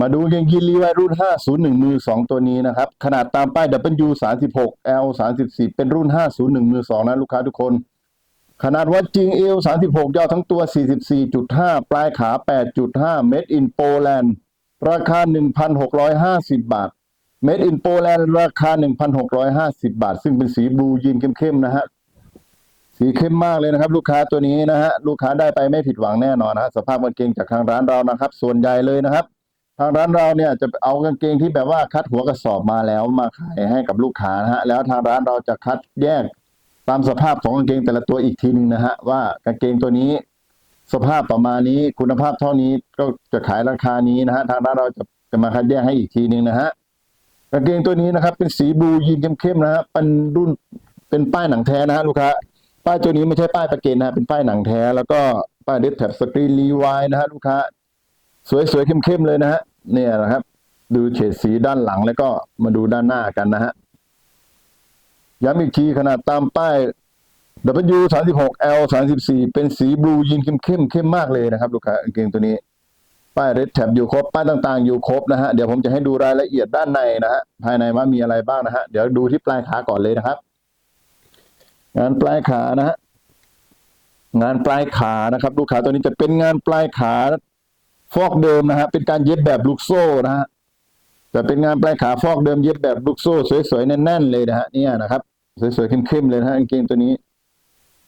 มาดูกางเกงยีนลีวายรุ่น 501 มือ 2 ตัวนี้นะครับ ขนาดตามป้าย W 36 L 34เป็นรุ่น 501 มือ 2 นะลูกค้าทุกคน ขนาดวัดจริง L 36ยาวทั้งตัว 44.5 ปลายขา 8.5 Made in Poland ราคา 1,650 บาท Made in Poland ราคา 1,650 บาท ซึ่งเป็นสีบลูยีนเข้มๆนะฮะสีเข้มมากเลยนะครับ ลูกค้าตัวนี้นะฮะลูกค้าได้ไปไม่ผิดหวังแน่นอนนะฮะสภาพกางเกงจากทางร้านเรานะครับ ส่วนใหญ่เลยนะครับ ทางร้านเราเนี่ยจะเอากางเกงที่แบบว่าคัดหัวกระสอบมาแล้วมาขายให้กับลูกค้านะฮะ แล้วทางร้านเราจะคัดแยกตามสภาพของกางเกงแต่ละตัวอีกทีหนึ่งนะฮะว่ากางเกงตัวนี้ สภาพประมาณนี้คุณภาพเท่านี้ก็จะขายราคานี้นะฮะทางร้านเราจะจะมาคัดแยกให้อีกทีหนึ่งนะฮะกางเกงตัวนี้นะครับ เป็นสีบลูยีนเข้มๆนะฮะเป็นรุ่นเป็นป้ายหนังแท้นะฮะลูกค้าป้ายตัวนี้ไม่ใช่ป้ายประเกณฑ์นะฮะเป็นป้ายหนังแท้ แล้วก็ป้ายเดดแท็บสกรีนรีวายนะฮะลูกค้าสวยๆเข้มๆเลยนะฮะ เนี่ยนะครับ ดูเฉดสีด้านหลังแล้วก็มาดูด้านหน้ากันนะฮะย้ำอีกทีขนาดตามป้าย W 36 L 34เป็นสีบลูยีนเข้มๆเข้มมากเลยนะครับ ลูกค้ากางเกงตัวนี้ ป้ายเรดแท็บอยู่ครบ ป้ายต่างๆ อยู่ครบนะฮะเดี๋ยวผมจะให้ดูรายละเอียดด้านในนะฮะภายในว่ามีอะไรบ้างนะฮะเดี๋ยวดูที่ปลายขาก่อนเลยนะครับ งานปลายขานะฮะงานปลายขานะครับ ลูกค้าตัวนี้จะเป็นงานปลายขา ฟอกเดิมนะฮะเป็นการเย็บแบบลูกโซ่นะฮะแต่เป็นงานปลายขาฟอกเดิมเย็บแบบลูกโซ่ สวยๆแน่นๆเลยนะฮะเนี่ยนะครับ สวยๆเข้มๆเลยนะฮะกางเกงตัวนี้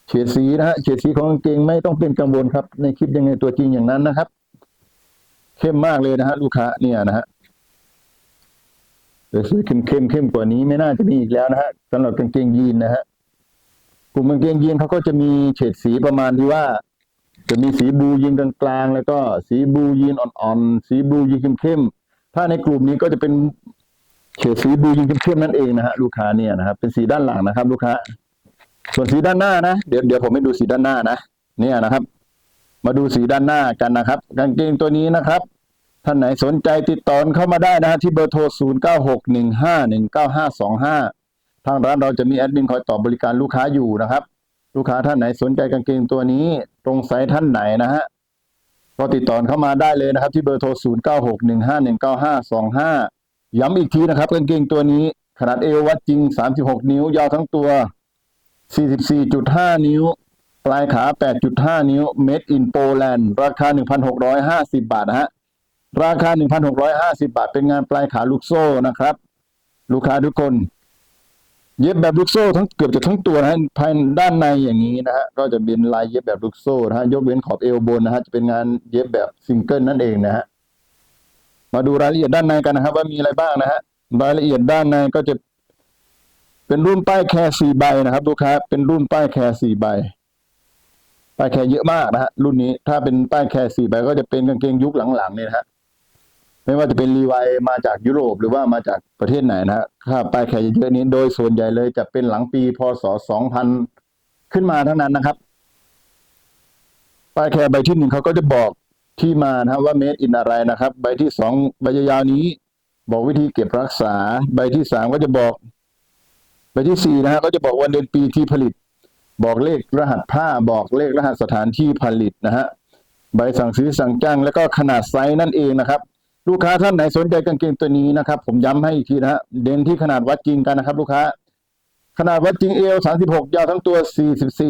เฉดสีนะฮะเฉดสีของกางเกงไม่ต้องเป็นกังวลครับ ในคลิปยังไงตัวจริงอย่างนั้นนะครับ เข้มมากเลยนะฮะลูกค้าเนี่ยนะฮะสวยๆเข้มๆเข้มกว่านี้ไม่น่าจะมีอีกแล้วนะฮะสำหรับกางเกงยีนนะฮะกลุ่มกางเกงยีนเขาก็จะมีเฉดสีประมาณที่ว่า จะมีสีบูยีนกลางๆ แล้วก็สีบูยีนอ่อนๆ สีบูยีนเข้มๆ ถ้าในกลุ่มนี้ก็จะเป็นเฉดสีบูยีนเข้มๆนั่นเองนะฮะลูกค้าเนี่ยนะครับ เป็นสีด้านหลังนะครับ ลูกค้า ส่วนสีด้านหน้านะ เดี๋ยวเดี๋ยวผมให้ดูสีด้านหน้านะ เนี่ยนะครับ มาดูสีด้านหน้ากันนะครับ กางเกงตัวนี้นะครับ ท่านไหนสนใจติดต่อเข้ามาได้นะฮะที่เบอร์โทร 0 9 6 1 5 1 9 5 2 5 ทางร้านเราจะมีแอดมินคอยตอบบริการลูกค้าอยู่นะครับ ลูกค้าท่านไหนสนใจกางเกงตัวนี้ ตรงไซส์ท่านไหนนะฮะก็ติดต่อเข้ามาได้เลยนะครับ ที่เบอร์โทร 0 9 6 1 5 1 9 5 2 5 ย้ำอีกทีนะครับกางเกงตัวนี้ ขนาดเอววัดจริง 36 นิ้ว ยาวทั้งตัว 44.5 นิ้ว ปลายขา 8.5 นิ้ว Made in Poland ราคา 1,650 บาทนะฮะ ราคา 1,650 บาท เป็นงานปลายขาลูกโซ่นะครับ ลูกค้าทุกคน เย็บแบบลูกโซ่ทั้งเกือบจะทั้งตัวนะฮะภายด้านในอย่างนี้นะฮะก็จะเป็นลายเย็บแบบลูกโซ่นะฮะยกเว้นขอบเอวบนนะฮะจะเป็นงานเย็บแบบซิงเกิลนั่นเองนะฮะมาดูรายละเอียดด้านในกันนะครับ ว่ามีอะไรบ้างนะฮะรายละเอียดด้านในก็จะ เป็นรุ่นป้ายแคร์สี่ใบนะครับลูกค้าเป็นรุ่นป้ายแคร์สี่ใบป้ายแคร์เยอะมากนะฮะรุ่นนี้ถ้าเป็นป้ายแคร์สี่ใบก็จะเป็นกางเกงยุคหลังๆเนี่ยนะฮะ ไม่ว่าจะเป็นรีไวซ์มาจากยุโรปหรือว่ามาจากประเทศไหนนะฮะค่าป้ายแขกเยอะๆนี้โดยส่วนใหญ่เลยจะเป็นหลังปีพศ2000ขึ้นมาทั้งนั้นนะครับป้ายแคร์ใบที่หนึ่งเขาก็จะบอกที่มานะว่าเมดอินอะไรนะครับ ใบที่สองใบยาวนี้ บอกวิธีเก็บรักษา ใบที่สามก็จะบอก ใบที่สี่นะฮะก็จะบอกวันเดือนปีที่ผลิต บอกเลขรหัสผ้าบอกเลขรหัสสถานที่ผลิตนะฮะใบสั่งซื้อสั่งจ้างแล้วก็ขนาดไซส์นั่นเองนะครับ ลูกค้าท่านไหนสนใจกางเกงตัวนี้นะครับ ผมย้ำให้อีกทีนะฮะเด่นที่ขนาดวัดจริงกันนะครับ ลูกค้า ขนาดวัดจริงเอล36 ยาวทั้งตัว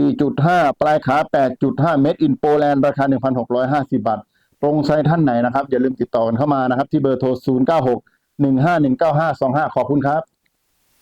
44.5 ปลายขา 8.5 เมตรอินโปแลนด์ราคา 1,650 บาท ตรงไซท่านไหนนะครับ อย่าลืมติดต่อกันเข้ามานะครับ ที่เบอร์โทร 096 1519525 ขอบคุณครับ